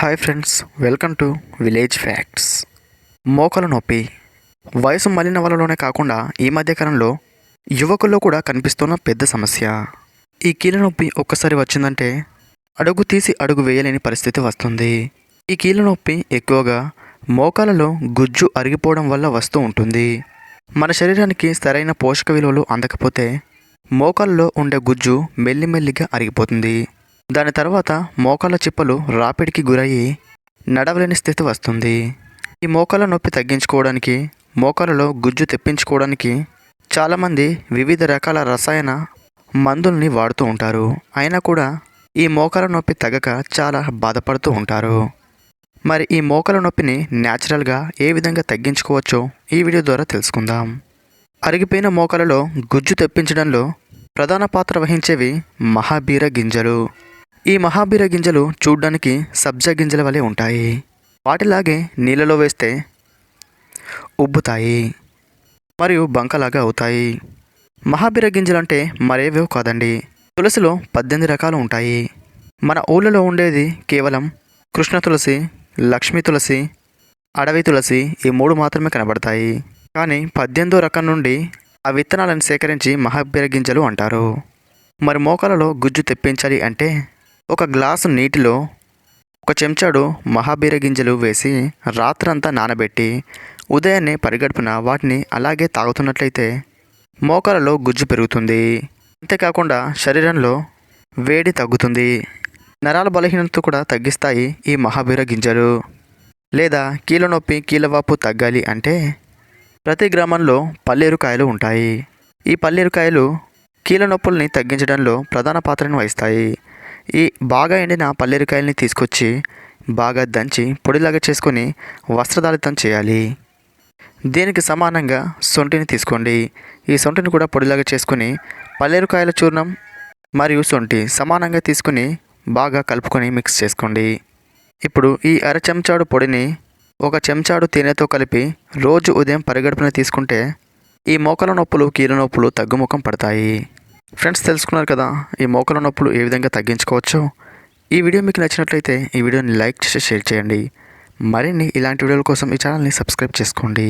Hi friends welcome to village facts మోకాల నొప్పి. వయసు మళ్ళిన వాళ్ళలోనే కాకుండా ఈ మధ్యకాలంలో యువకుల్లో కూడా కనిపిస్తున్న పెద్ద సమస్య. ఈ కీళ్ళ నొప్పి ఒక్కసారి వచ్చిందంటే అడుగు తీసి అడుగు వేయలేని పరిస్థితి వస్తుంది. ఈ కీళ్ళ నొప్పి ఎక్కువగా మోకాలలో గుజ్జు అరిగిపోవడం వల్ల వస్తూ ఉంటుంది. మన శరీరానికి సరైన పోషక విలువలు అందకపోతే మోకాలలో ఉండే గుజ్జు మెల్లిమెల్లిగా అరిగిపోతుంది. దాని తర్వాత మోకాళ్ళ చిప్పలు రాపిడికి గురయ్యి నడవలేని స్థితి వస్తుంది. ఈ మోకాల నొప్పి తగ్గించుకోవడానికి మోకాలలో గుజ్జు తెప్పించుకోవడానికి చాలామంది వివిధ రకాల రసాయన మందుల్ని వాడుతూ ఉంటారు. అయినా కూడా ఈ మోకాల నొప్పి తగ్గక చాలా బాధపడుతూ ఉంటారు. మరి ఈ మోకాల నొప్పిని న్యాచురల్గా ఏ విధంగా తగ్గించుకోవచ్చో ఈ వీడియో ద్వారా తెలుసుకుందాం. అరిగిపోయిన మోకాలలో గుజ్జు తెప్పించడంలో ప్రధాన పాత్ర వహించేవి మహాబీర గింజలు. ఈ మహాబీర గింజలు చూడ్డానికి సబ్జా గింజల వలె ఉంటాయి. వాటిలాగే నీళ్ళలో వేస్తే ఉబ్బుతాయి మరియు బంకలాగా అవుతాయి. మహాబీర గింజలు అంటే మరేవో కాదండి. తులసిలో పద్దెనిమిది రకాలు ఉంటాయి. మన ఊళ్ళలో ఉండేది కేవలం కృష్ణ తులసి లక్ష్మీ తులసి అడవి తులసి ఈ మూడు మాత్రమే కనబడతాయి. కానీ పద్దెనిమిదో రకం నుండి ఆ విత్తనాలను సేకరించి మహాబీర గింజలు అంటారు. మరి మోకాలలో గుజ్జు తెప్పించాలి అంటే ఒక గ్లాసు నీటిలో ఒక చెంచాడు మహాబీర గింజలు వేసి రాత్రంతా నానబెట్టి ఉదయాన్నే పరిగడుపున వాటిని అలాగే తాగుతున్నట్లయితే మోకాలలో గుజ్జు పెరుగుతుంది. అంతేకాకుండా శరీరంలో వేడి తగ్గుతుంది. నరాల బలహీనత కూడా తగ్గిస్తాయి ఈ మహాబీర గింజలు. లేదా కీళ్ళ నొప్పి కీళ్ళవాపు తగ్గాలి అంటే ప్రతి గ్రామంలో పల్లేరుకాయలు ఉంటాయి. ఈ పల్లేరుకాయలు కీళ్ళ నొప్పుల్ని తగ్గించడంలో ప్రధాన పాత్రను వహిస్తాయి. ఈ బాగా ఎండిన పల్లేరుకాయల్ని తీసుకొచ్చి బాగా దంచి పొడిలాగా చేసుకొని వస్త్రధారితం చేయాలి. దీనికి సమానంగా సొంటిని తీసుకోండి. ఈ సొంటిని కూడా పొడిలాగా చేసుకుని పల్లేరుకాయల చూర్ణం మరియు సొంటి సమానంగా తీసుకుని బాగా కలుపుకొని మిక్స్ చేసుకోండి. ఇప్పుడు ఈ అర చెంచాడు పొడిని ఒక చెంచాడు తేనెతో కలిపి రోజు ఉదయం పరిగడుపున తీసుకుంటే ఈ మోకాల నొప్పులు కీళ్ళ నొప్పులు తగ్గుముఖం పడతాయి. ఫ్రెండ్స్ తెలుసుకున్నారు కదా ఈ మోకాల నొప్పులు ఏ విధంగా తగ్గించుకోవచ్చో? ఈ వీడియో మీకు నచ్చినట్లయితే ఈ వీడియోని లైక్ చేసి షేర్ చేయండి. మరిన్ని ఇలాంటి వీడియోల కోసం ఈ ఛానల్ని సబ్స్క్రైబ్ చేసుకోండి.